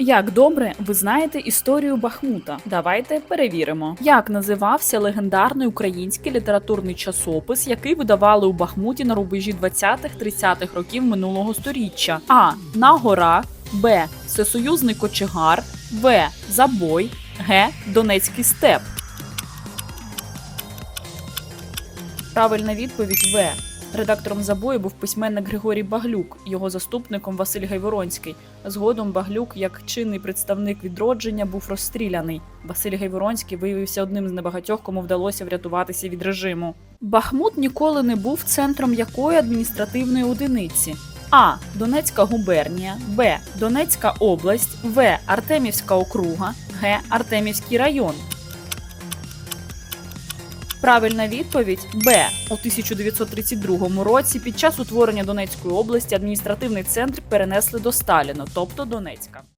Як добре ви знаєте історію Бахмута? Давайте перевіримо, як називався легендарний український літературний часопис, який видавали у Бахмуті на рубежі 20-30-х років минулого сторіччя. А. На гора, Б. Всесоюзний кочегар, В. Забой, Г. Донецький степ. Правильна відповідь В. Редактором забою був письменник Григорій Баглюк, його заступником Василь Гайворонський. Згодом Баглюк, як чинний представник відродження, був розстріляний. Василь Гайворонський виявився одним з небагатьох, кому вдалося врятуватися від режиму. Бахмут ніколи не був центром якої адміністративної одиниці. А. Донецька губернія, Б. Донецька область, В. Артемівська округа, Г. Артемівський район. Правильна відповідь Б. У 1932 році під час утворення Донецької області адміністративний центр перенесли до Сталіно, тобто Донецька.